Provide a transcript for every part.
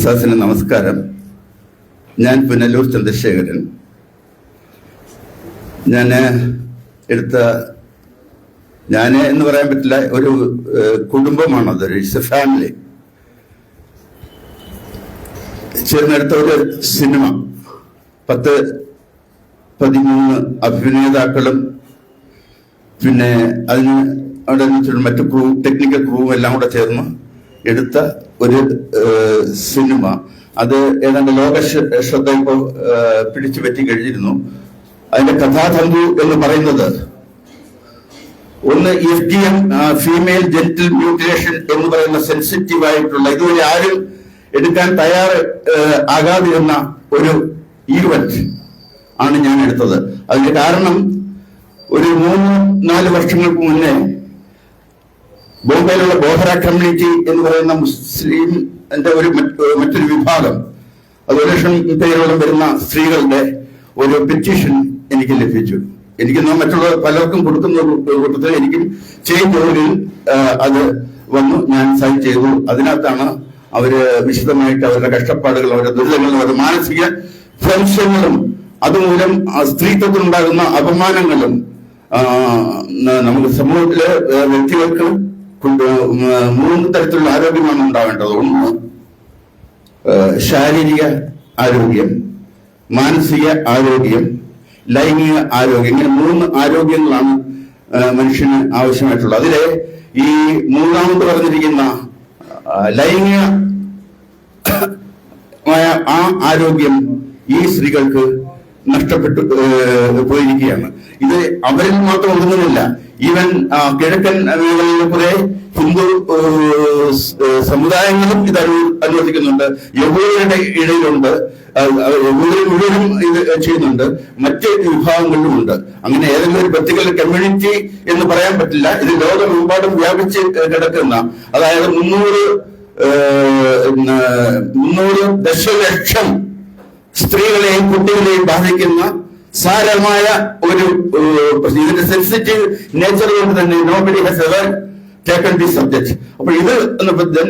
സാസിന് നമസ്കാരം. ഞാൻ പുനലൂർ ചന്ദ്രശേഖരൻ. ഞാൻ എടുത്ത ഞാൻ എന്ന് പറയാൻ പറ്റില്ല ഒരു കുടുംബമാണ് കുടുംബമാണത് ഇറ്റ്സ് എ ഫാമിലി ചേർന്നെടുത്ത ഒരു സിനിമ. പത്ത് പതിമൂന്ന് അഭിനേതാക്കളും പിന്നെ അതിന് അവിടെ മറ്റു ക്രൂ ടെക്നിക്കൽ ക്രൂവും എല്ലാം കൂടെ ചേർന്ന് എടുത്ത ഒരു സിനിമ. അത് ഏതാണ്ട് ലോക ശ്ര- ശ്രദ്ധ ഇപ്പോൾ പിടിച്ചു പറ്റി കഴിഞ്ഞിരുന്നു. അതിന്റെ കഥാതന്തു എന്ന് പറയുന്നത് ഒന്ന് F D M female genital mutilation എന്ന് പറയുന്ന സെൻസിറ്റീവ് ആയിട്ടുള്ള ഇതുവരെ ആരും എടുക്കാൻ തയ്യാർ ആകാതിരുന്ന ഒരു ഈവന്റ് ആണ് ഞാൻ എടുത്തത്. അതിന്റെ കാരണം ഒരു മൂന്ന് നാല് വർഷങ്ങൾക്ക് മുന്നേ ബോംബെയിലുള്ള ബോഹറ കമ്മ്യൂണിറ്റി എന്ന് പറയുന്ന മുസ്ലിം എന്റെ ഒരു മറ്റൊരു വിഭാഗം അത് ഒരു ലക്ഷം പേരോളം വരുന്ന സ്ത്രീകളുടെ ഒരു പെറ്റീഷൻ എനിക്ക് ലഭിച്ചു. എനിക്ക് മറ്റുള്ള പലർക്കും കൊടുക്കുന്ന ഒരു കൂട്ടത്തിൽ എനിക്കും ചെയ്യുന്നവരിൽ അത് വന്നു. ഞാൻ സൈൻ ചെയ്തു. അതിനകത്താണ് അവർ വിശദമായിട്ട് അവരുടെ കഷ്ടപ്പാടുകൾ അവരുടെ ദുരിതങ്ങളും അവരുടെ മാനസിക ഭ്രംശങ്ങളും അതുമൂലം സ്ത്രീത്വത്തിനുണ്ടാകുന്ന അപമാനങ്ങളും നമുക്ക് സമൂഹത്തിലെ വ്യക്തികൾക്ക് മൂന്ന് തരത്തിലുള്ള ആരോഗ്യമാണ് ഉണ്ടാവേണ്ടത്. ഒന്ന് ശാരീരിക ആരോഗ്യം മാനസിക ആരോഗ്യം ലൈംഗിക ആരോഗ്യം. ഇങ്ങനെ മൂന്ന് ആരോഗ്യങ്ങളാണ് മനുഷ്യന് ആവശ്യമായിട്ടുള്ളത്. അതിലെ ഈ മൂന്നാമത് പറഞ്ഞിരിക്കുന്ന ലൈംഗിക ആ ആരോഗ്യം ഈ സ്ത്രീകൾക്ക് നഷ്ടപ്പെട്ടു പോയിരിക്കുകയാണ്. ഇത് അവരിൽ മാത്രം ഒതുങ്ങുന്നില്ല. ഈവൻ കിഴക്കൻ മേഖലയിലെ ഹിന്ദു സമുദായങ്ങളും ഇത് അനു- അനുവർത്തിക്കുന്നുണ്ട് യഹൂദരുടെ ഇടയിലുണ്ട്. യഹൂദർ മുഴുവനും ഇത് ചെയ്യുന്നുണ്ട്. മറ്റ് വിഭാഗങ്ങളിലും ഉണ്ട് അങ്ങനെ ഏതെങ്കിലും ഒരു പർട്ടിക്കുലർ കമ്മ്യൂണിറ്റി എന്ന് പറയാൻ പറ്റില്ല. ഇത് ലോകമെമ്പാടും വ്യാപിച്ച് കിടക്കുന്ന അതായത് മുന്നൂറ് മുന്നൂറ് ദശലക്ഷം സ്ത്രീകളെയും കുട്ടികളെയും ബാധിക്കുന്ന സാരമായ ഒരു ഇതിന്റെ സെൻസിറ്റീവ് നേച്ചർ കൊണ്ട് തന്നെ nobody has ever taken the subject അപ്പോൾ ഇത് എന്നപ്പോൾ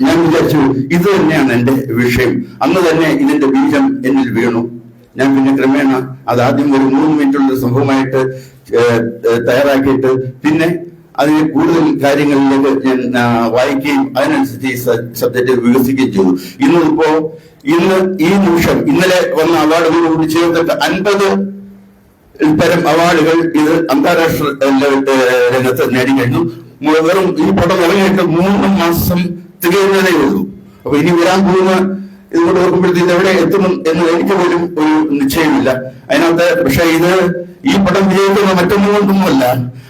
ഞാൻ വിചാരിച്ചു ഇത് തന്നെയാണ് എന്റെ വിഷയം. അന്ന് തന്നെ ഇതിന്റെ ബീജം എന്നിൽ വീണു. ഞാൻ പിന്നെ ക്രമേണ അത് ആദ്യം ഒരു മൂന്ന് മിനിറ്റുള്ള സംഭവമായിട്ട് തയ്യാറാക്കിയിട്ട് പിന്നെ അതിന് കൂടുതൽ കാര്യങ്ങളിലേക്ക് ഞാൻ വായിക്കുകയും അതിനനുസരിച്ച് ഈ സബ്ജക്ട് വികസിക്കുകയും ചെയ്തു. ഇന്നിപ്പോ ഇന്ന് ഈ നിമിഷം ഇന്നലെ വന്ന അവാർഡുകളോട് ചേർത്തിട്ട് അൻപത് തരം അവാർഡുകൾ ഇത് അന്താരാഷ്ട്ര രംഗത്ത് നേടിക്കഴിഞ്ഞു വെറും ഈ പടം ഇറങ്ങിയിട്ട് മൂന്ന് മാസം തികയുന്നതേ ഉള്ളൂ. അപ്പൊ ഇനി വരാൻ പോകുന്ന ഇതുകൊണ്ട് ഓർക്കുമ്പോഴത്തേക്ക് എവിടെ എത്തും എന്ന് എനിക്ക് പോലും ഒരു നിശ്ചയമില്ല. അതിനകത്ത് പക്ഷെ ഇത് ഈ പടം വിജയിക്കുന്ന മറ്റൊന്നും കൊണ്ടൊന്നുമല്ല.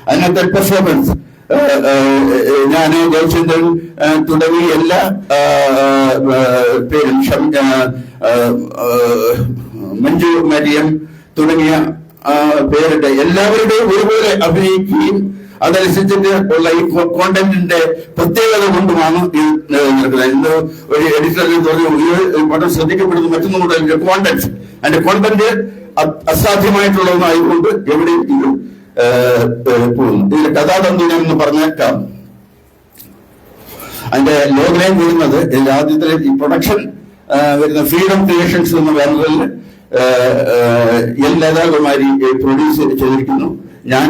അതിനകത്ത് പെർഫോമൻസ് ഞാൻ ഗോവിന്ദൻ തുടങ്ങി എല്ലാ പേരും മഞ്ജു മരിയം തുടങ്ങിയ പേരുടെ എല്ലാവരുടെയും ഒരുപോലെ അഭിനയിക്കുകയും അതനുസരിച്ചിട്ട് ഉള്ള ഈ കോണ്ടന്റിന്റെ പ്രത്യേകത കൊണ്ടുമാണ് ഇത് നിൽക്കുന്നത് ഇന്ന് ഒരു എഡിറ്ററിൽ പറഞ്ഞു പഠനം പടം ശ്രദ്ധിക്കപ്പെടുന്നത് മറ്റൊന്നും കൂടെ കോണ്ടന്റ് അതിന്റെ കോണ്ടന്റ് അസാധ്യമായിട്ടുള്ളതായതുകൊണ്ട് എവിടെയും ഇത് പോകുന്നു. ഇതിന്റെ കഥാതന്തു ഞാൻ ഒന്ന് പറഞ്ഞേക്കാം. അതിന്റെ ലോകലയം വരുന്നത് ഇതിന്റെ ആദ്യത്തെ ഈ പ്രൊഡക്ഷൻ വരുന്ന ഫ്രീഡം ക്രിയേഷൻസ് എന്ന ബാനറിൽ എൽ നേതാക്കന്മാരി പ്രൊഡ്യൂസ് ചെയ്തിരിക്കുന്നു. ഞാൻ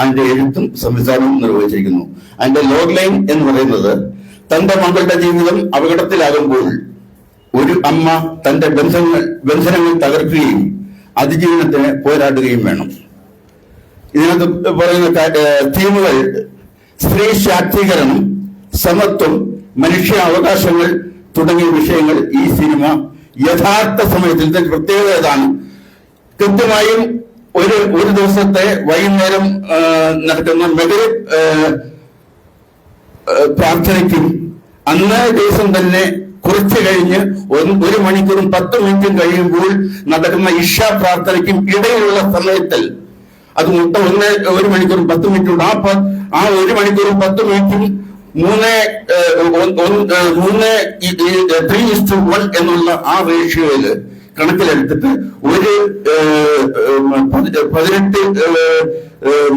അതിന്റെ എഴുത്തും സംവിധാനവും നിർവഹിച്ചിരിക്കുന്നു. അതിന്റെ ലോഗ് ലൈൻ എന്ന് പറയുന്നത് തന്റെ മകളുടെ ജീവിതം അപകടത്തിലാകുമ്പോൾ ഒരു അമ്മ തന്റെ ബന്ധങ്ങൾ ബന്ധനങ്ങൾ തകർക്കുകയും അതിജീവനത്തിന് പോരാടുകയും വേണം. ഇതിനകത്ത് പറയുന്ന തീമുകൾ സ്ത്രീ ശാക്തീകരണം സമത്വം മനുഷ്യ അവകാശങ്ങൾ തുടങ്ങിയ വിഷയങ്ങൾ ഈ സിനിമ യഥാർത്ഥ സമയത്തിൽ പ്രത്യേകത ഏതാണ്? കൃത്യമായും ഒരു ഒരു ദിവസത്തെ വൈകുന്നേരം നടക്കുന്ന മെഗ പ്രാർത്ഥനയ്ക്കും അന്നേ ദിവസം തന്നെ കുറച്ച് കഴിഞ്ഞ് ഒരു- മണിക്കൂറും പത്ത് മിനിറ്റും കഴിയുമ്പോൾ നടക്കുന്ന ഇഷ പ്രാർത്ഥനയ്ക്കും ഇടയിലുള്ള സമയത്തിൽ അത് മൊത്തം ഒന്ന് ഒരു മണിക്കൂറും പത്ത് മിനിറ്റും ആ ആ ഒരു മണിക്കൂറും പത്ത് മിനിറ്റും മൂന്ന് മൂന്ന് ത്രീ ഇസ്റ്റു വൺ എന്നുള്ള ആ റേഷ്യോയിൽ കണക്കിലെടുത്തിട്ട് ഒരു പതിനെട്ട്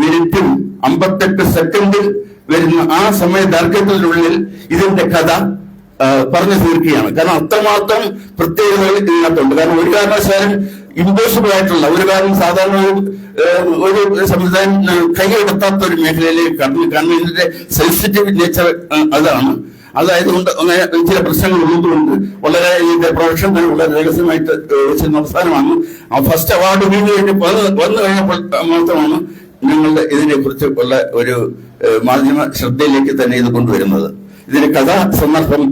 മിനിറ്റും അമ്പത്തെട്ട് സെക്കൻഡിൽ വരുന്ന ആ സമയ ദൈർഘ്യത്തിനുള്ളിൽ ഇതിന്റെ കഥ പറഞ്ഞു തീർക്കുകയാണ്. കാരണം അത്രമാത്രം പ്രത്യേകതകൾ ഇതിനകത്തുണ്ട്. കാരണം ഒരു കാരണവശാലും ഇമ്പോസിബിൾ ആയിട്ടുള്ള ഒരു കാരണം സാധാരണ ഒരു, ഒരു സംവിധാനം കൈയെടുത്താത്ത ഒരു മേഖലയിലേക്ക് കാരണം ഇതിന്റെ സെൻസിറ്റീവ് നേച്ചർ അതാണ്. അതായതുകൊണ്ട് അങ്ങനെ ചില പ്രശ്നങ്ങൾ ഉള്ളതുകൊണ്ട് വളരെ ഇതിന്റെ പ്രൊഡക്ഷൻ തന്നെ വളരെ രഹസ്യമായിട്ട് വെച്ചിരുന്ന അവസാനമാണ്. ഫസ്റ്റ് അവാർഡ് വീണ് കഴിഞ്ഞ് വന്ന് കഴിഞ്ഞപ്പോൾ മാത്രമാണ് ഞങ്ങളുടെ ഇതിനെ കുറിച്ച് ഉള്ള ഒരു മാധ്യമ ശ്രദ്ധയിലേക്ക് തന്നെ ഇത് കൊണ്ടുവരുന്നത്. ഇതിന്റെ കഥാ സന്ദർഭം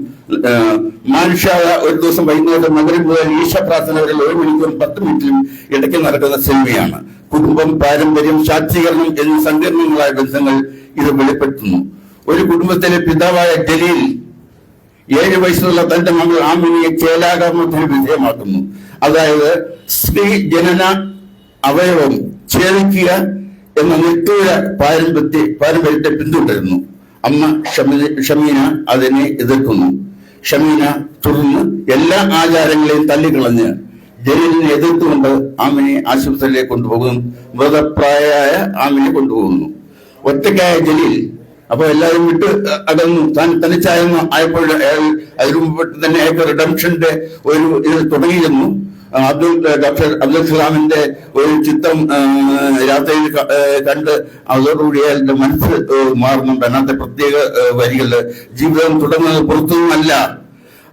മാനുഷ്യായ ഒരു ദിവസം വൈകുന്നേരം നഗരം മുതൽ ഈശ പ്രാർത്ഥന വരെ ഒരു മണിക്കൂറും പത്ത് മിനിറ്റിലും ഇടയ്ക്ക് നടക്കുന്ന സിനിമയാണ്. കുടുംബം പാരമ്പര്യം ശാക്തീകരണം എന്നീ സങ്കീർണങ്ങളായ ബന്ധങ്ങൾ ഇത് വെളിപ്പെടുത്തുന്നു. ഒരു കുടുംബത്തിലെ പിതാവായ ജലീൽ ഏഴ് വയസ്സുള്ള തന്റെ മകൾ ആമിനിയെ ചേലാകർമ്മത്തിന് വിധേയമാക്കുന്നു. അതായത് സ്ത്രീ ജനന അവയവം ഛേദിക്കുക എന്ന നിഷ്ഠൂര പാരമ്പര്യ പാരമ്പര്യത്തെ പിന്തുടരുന്നു. അമ്മ ഷമി- ഷമീന അതിനെ എതിർക്കുന്നു. ഷമീന തുടർന്ന് എല്ലാ ആചാരങ്ങളെയും തള്ളിക്കളഞ്ഞ് ജലീലിനെ എതിർത്തുകൊണ്ട് ആമിനെ ആശുപത്രിയിലേക്ക് കൊണ്ടുപോകുന്നു. മൃതപ്രായയായ ആമിനെ കൊണ്ടുപോകുന്നു. ഒറ്റയ്ക്കായ ജലീൽ അപ്പൊ എല്ലാവരും വിട്ട് അകന്നു. താൻ തനിച്ചായെന്ന് ആയപ്പോൾ അയാൾ തന്നെ അയാൾക്ക് റിഡംഷന്റെ ഒരു ഇത് തുടങ്ങിയിരുന്നു. അബ്ദുൽ ഡോക്ടർ അബ്ദുൽ കലാമിന്റെ ഒരു ചിത്രം രാത്രിയിൽ കണ്ട് അതോടുകൂടി അയാളുടെ മനസ്സ് മാറുന്നുണ്ട്. അതിനകത്തെ പ്രത്യേക വരികളിൽ ജീവിതം തുടങ്ങുന്നത് പുറത്തുനിന്നല്ല.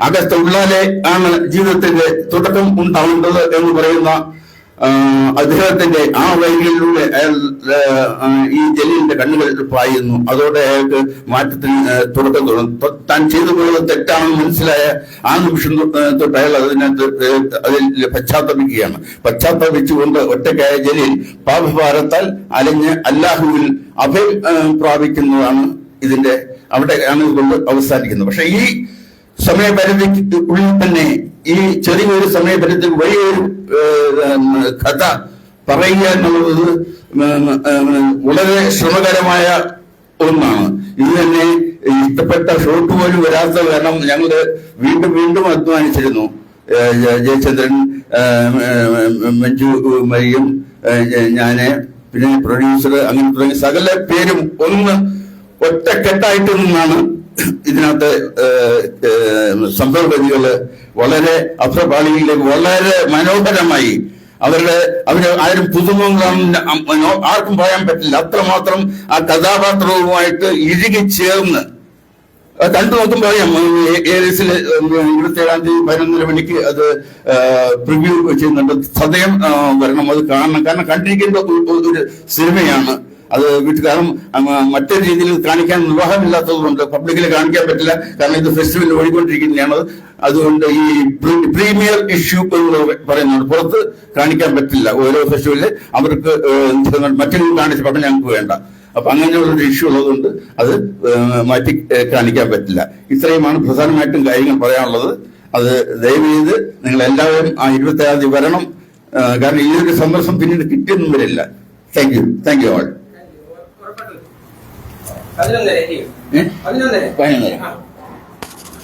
അകത്തുള്ളാലെ ആണ് ജീവിതത്തിന്റെ തുടക്കം ഉണ്ടാവേണ്ടത് എന്ന് പറയുന്ന അദ്ദേഹത്തിന്റെ ആ വൈകലിലൂടെ അയാൾ ഈ ജലീലിന്റെ കണ്ണുകൾ പായുന്നു. അതോടെ അയാൾക്ക് മാറ്റത്തിന് തുടക്കം തുടങ്ങും താൻ ചെയ്തു പോകുന്നത് തെറ്റാണെന്ന് മനസ്സിലായ ആ നിമിഷം തൊട്ട് അയാൾ അതിനകത്ത് അതിൽ പശ്ചാത്തപിക്കുകയാണ്. പശ്ചാത്തപിച്ചുകൊണ്ട് ഒറ്റയ്ക്കായ ജലീൽ പാപഭാരത്താൽ അലഞ്ഞ് അല്ലാഹുവിൽ അഭയം പ്രാപിക്കുന്നതാണ് ഇതിന്റെ ആണ് ഇതുകൊണ്ട് അവസാനിക്കുന്നത്. പക്ഷെ ഈ സമയപരിധിക്ക് ഉള്ളിൽ തന്നെ ഈ ചെറിയൊരു സമയപരിധി വലിയൊരു കഥ പറയുക എന്നുള്ളത് വളരെ ശ്രമകരമായ ഒന്നാണ്. ഇത് തന്നെ ഇഷ്ടപ്പെട്ട ഷോട്ട് പോലും വരാത്ത കാരണം ഞങ്ങൾ വീണ്ടും വീണ്ടും അധ്വാനിച്ചിരുന്നു. ജയചന്ദ്രൻ മഞ്ജു മരിയും ഞാൻ പിന്നെ പ്രൊഡ്യൂസർ അങ്ങനെ തുടങ്ങി സകല പേരും ഒന്ന് ഒറ്റക്കെട്ടായിട്ട് നിന്നാണ് ഇതിനകത്ത് സംഭവഗതികൾ വളരെ അഭ്രപാളികളിലേക്ക് വളരെ മനോഹരമായി അവരുടെ അവർ ആരും പുതുമുഖം ആർക്കും പറയാൻ പറ്റില്ല. അത്രമാത്രം ആ കഥാപാത്രവുമായിട്ട് ഇഴുകി ചേർന്ന്. കണ്ടു നോക്കുമ്പോൾ അറിയാം ഏരിയസിൽ ഇരുപത്തേഴാം തീയതി പതിനൊന്നര മണിക്ക് അത് പ്രിവ്യൂ ചെയ്യുന്നുണ്ട്. സദയം വരണം. അത് കാണണം. കാരണം കണ്ടിരിക്കേണ്ട ഒരു സിനിമയാണ്. അത് വീട്ടുകാരും മറ്റൊരു രീതിയിൽ കാണിക്കാൻ വിവാഹമില്ലാത്തതുകൊണ്ട് പബ്ലിക്കിൽ കാണിക്കാൻ പറ്റില്ല. കാരണം ഇത് ഫെസ്റ്റിവൽ ഓടിക്കൊണ്ടിരിക്കുന്നതാണ്. അതുകൊണ്ട് ഈ പ്രീമിയർ ഇഷ്യൂ എന്ന് പറയുന്നുണ്ട് പുറത്ത് കാണിക്കാൻ പറ്റില്ല. ഓരോ ഫെസ്റ്റിവലിൽ അവർക്ക് മറ്റെങ്കിലും കാണിച്ച പഠനം ഞങ്ങൾക്ക് വേണ്ട. അപ്പൊ അങ്ങനെയുള്ള ഒരു ഇഷ്യൂ ഉള്ളതുകൊണ്ട് അത് മാറ്റി കാണിക്കാൻ പറ്റില്ല. ഇത്രയുമാണ് പ്രധാനമായിട്ടും കാര്യങ്ങൾ പറയാനുള്ളത്. അത് ദയവ് ചെയ്ത് നിങ്ങൾ എല്ലാവരും ആ ഇരുപത്തി ആറാം തീയതി വരണം. കാരണം ഈ ഒരു സന്ദർശം പിന്നീട് കിട്ടിയൊന്നും വരില്ല. Thank you thank you all പതിനൊന്നര ഏ? പതിനൊന്നര. പതിനൊന്നര. ആ.